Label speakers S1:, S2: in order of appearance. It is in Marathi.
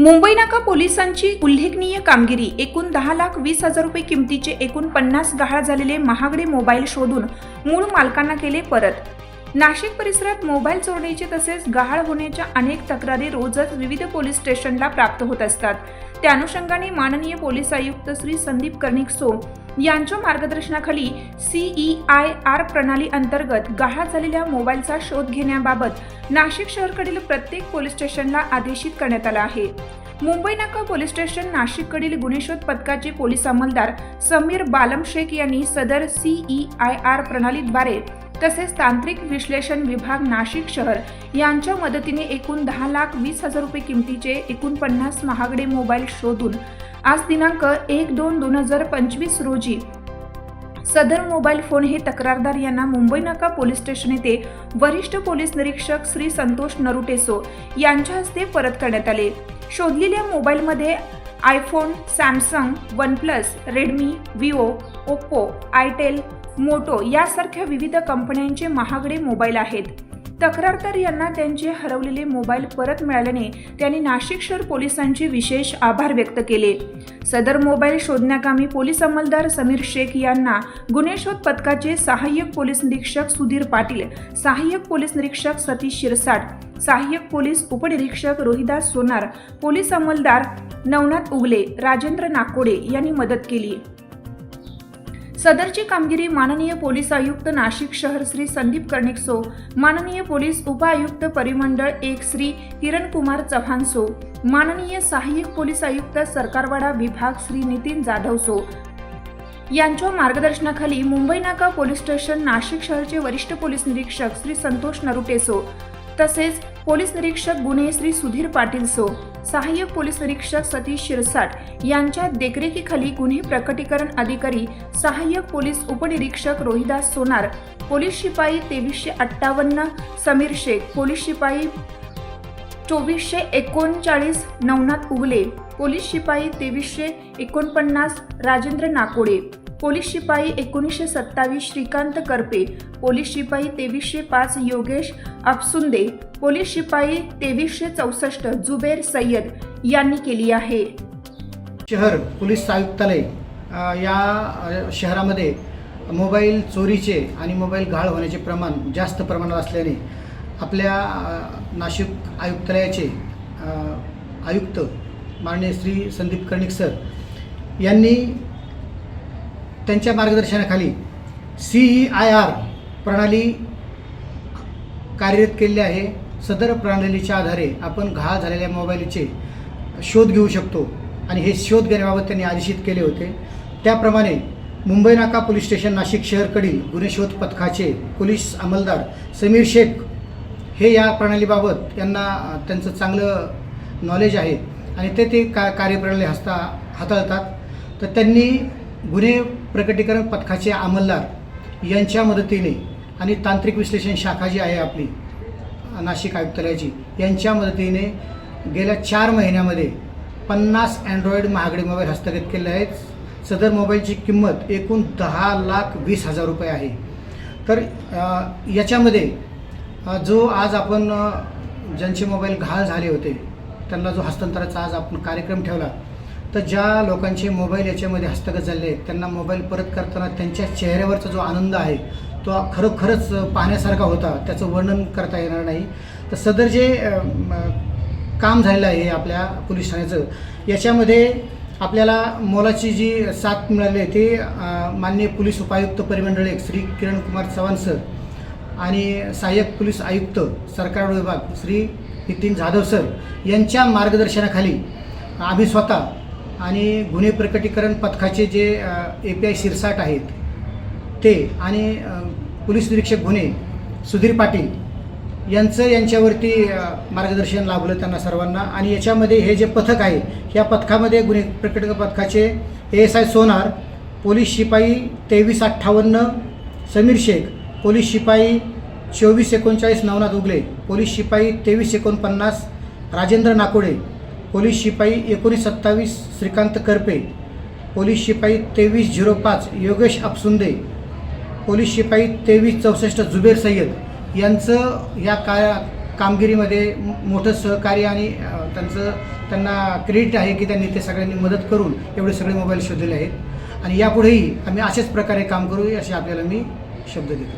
S1: मुंबई नाका पोलिसांची उल्लेखनीय कामगिरी. एकूण दहा लाख वीस हजार रुपये किमतीचे एकूण पन्नास गहाळ झालेले महागडे मोबाईल शोधून मूळ मालकांना केले परत. नाशिक परिसरात मोबाईल चोरण्याचे तसेच गहाळ होण्याच्या अनेक तक्रारी रोजच विविध पोलीस स्टेशनला प्राप्त होत असतात. त्या अनुषंगाने माननीय पोलीस आयुक्त श्री संदीप कर्णिकसो यांच्या मार्गदर्शनाखाली सीई आय आर प्रणाली अंतर्गत गहाळ झालेल्या मोबाईलचा शोध घेण्याबाबत नाशिक शहरकडील प्रत्येक पोलीस स्टेशनला आदेशित करण्यात आला आहे. मुंबई नाका पोलीस स्टेशन नाशिककडील गुन्हेशोध पथकाचे पोलीस अंमलदार समीर बालम शेख यांनी सदर सीई आय आर प्रणालीद्वारे तसेच तांत्रिक विश्लेषण विभाग नाशिक शहर यांच्या मदतीने एकूण दहा लाख वीस हजार रुपये किमतीचे एकूण पन्नास महागडे मोबाईल शोधून आज दिनांक एक दोन दोन हजार पंचवीस रोजी सदर मोबाईल फोन हे तक्रारदार यांना मुंबई नाका पोलीस स्टेशन येथे वरिष्ठ पोलीस निरीक्षक श्री संतोष नरुटेसो यांच्या हस्ते परत करण्यात आले. शोधलेल्या मोबाईलमध्ये iPhone Samsung OnePlus Redmi Vivo Oppo itel Moto यासारख्या विविध कंपन्यांचे महागडे मोबाईल आहेत. तक्रारदार यांना त्यांचे हरवलेले मोबाईल परत मिळाल्याने त्यांनी नाशिक शहर पोलिसांचे विशेष आभार व्यक्त केले. सदर मोबाईल शोधण्याकामी पोलीस अंमलदार समीर शेख यांना गुन्हेशोध पथकाचे सहाय्यक पोलीस निरीक्षक सुधीर पाटील सहाय्यक पोलीस निरीक्षक सतीश शिरसाट सहाय्यक पोलीस उपनिरीक्षक रोहिदास सोनार पोलीस अंमलदार नवनाथ उगले राजेंद्र नाकोडे यांनी मदत केली. सदरची कामगिरी माननीय पोलीस आयुक्त नाशिक शहर श्री संदीप कर्णिकसो माननीय पोलीस उपआयुक्त परिमंडळ एक श्री किरण कुमार चव्हाण सो माननीय सहाय्यक पोलीस आयुक्त सरकारवाडा विभाग श्री नितीन जाधव सो यांच्या मार्गदर्शनाखाली मुंबई नाका पोलीस स्टेशन नाशिक शहरचे वरिष्ठ पोलीस निरीक्षक श्री संतोष नरुटेसो तसेच पोलीस निरीक्षक गुन्हे श्री सुधीर पाटील सो सहाय्यक पोलीस निरीक्षक सतीश शिरसाट यांच्या देखरेखीखाली गुन्हे प्रकटीकरण अधिकारी सहाय्यक पोलीस उपनिरीक्षक रोहिदास सोनार पोलीस शिपाई तेवीसशे अठ्ठावन्न समीर शेख पोलीस शिपाई चोवीसशे एकोणचाळीस नवनाथ उगले पोलीस शिपाई तेवीसशे एकोणपन्नास राजेंद्र नाकोडे. पोलीस शिपाई एकोणीसशे सत्तावीस श्रीकांत करपे पोलीस शिपाई तेवीसशे पाच योगेश अपसुंदे पोलीस शिपाई तेवीसशे चौसष्ट जुबेर सय्यद यांनी केली आहे.
S2: शहर पोलीस आयुक्तालय या शहरामध्ये मोबाईल चोरीचे आणि मोबाईल घाळ होण्याचे प्रमाण जास्त प्रमाणात असल्याने आपल्या नाशिक आयुक्तालयाचे आयुक्त माननीय श्री संदीप कर्णिक सर यांनी त्यांच्या मार्गदर्शनाखाली सी ई आय आर प्रणाली कार्यरत केलेली आहे. सदर प्रणालीच्या आधारे आपण घाळ झालेल्या मोबाईलचे शोध घेऊ शकतो आणि हे शोध घेण्याबाबत त्यांनी आदेशित केले होते. त्याप्रमाणे मुंबई नाका पोलीस स्टेशन नाशिक शहरकडील गुन्हे शोध पथकाचे पोलीस अंमलदार समीर शेख हे या प्रणालीबाबत यांना त्यांचं चांगलं नॉलेज आहे आणि ते ते का कार्यप्रणाली हस्ता हाताळतात. तर त्यांनी गुन्हे प्रकटीकरण पथकाचे अंमलदार यांच्या मदतीने आणि तांत्रिक विश्लेषण शाखा जी आहे आपली नाशिक आयुक्तालयाची यांच्या मदतीने गेल्या चार महिन्यामध्ये पन्नास अँड्रॉइड महागडे मोबाईल हस्तगत केले आहेत. सदर मोबाईलची किंमत एकूण दहा लाख वीस हजार रुपये आहे. तर याच्यामध्ये जो आज आपण ज्यांचे मोबाईल घाल झाले होते त्यांना जो हस्तांतराचा आज आपण कार्यक्रम ठेवला तर ज्या लोकांचे मोबाईल याच्यामध्ये हस्तगत झाले आहेत त्यांना मोबाईल परत करताना त्यांच्या चेहऱ्यावरचा जो आनंद आहे तो खरोखरच पाहण्यासारखा होता त्याचं वर्णन करता येणार नाही. तर सदर जे काम झालेलं आहे आपल्या पोलीस ठाण्याचं याच्यामध्ये आपल्याला मोलाची जी साथ मिळाली आहे ते मान्य माननीय पोलीस उपायुक्त परिमंडळ एक श्री किरण कुमार चव्हाण सर आणि सहाय्यक पोलीस आयुक्त सरकार विभाग श्री नितीन जाधव सर यांच्या मार्गदर्शनाखाली आम्ही स्वतः आणि गुन्हे प्रकटीकरण पथकाचे जे ए पी आय शिरसाट आहेत ते आणि पोलीस निरीक्षक गुन्हे सुधीर पाटील यांचं यांच्यावरती मार्गदर्शन लाभलं त्यांना सर्वांना. आणि याच्यामध्ये हे जे पथक आहे या पथकामध्ये गुन्हे प्रकटीकरण पथकाचे A S I Sonar police शिपाई तेवीस अठ्ठावन्न समीर शेख पोलीस शिपाई चोवीस एकोणचाळीस नवनाथ उगले पोलीस शिपाई तेवीस एकोणपन्नास राजेंद्र नाकोडे पोलीस शिपाई एकोणीस सत्तावीस श्रीकांत करपे पोलीस शिपाई तेवीस झिरो पाच योगेश अपसुंदे पोलीस शिपाई तेवीस चौसष्ट जुबेर सय्यद यांचं या का कामगिरीमध्ये मोठं सहकार्य आणि त्यांचं त्यांना क्रेडिट आहे की त्यांनी ते सगळ्यांनी मदत करून एवढे सगळे मोबाईल शोधलेले आहेत. आणि यापुढेही आम्ही अशाच प्रकारे काम करू असे आपल्याला मी शब्द देतो.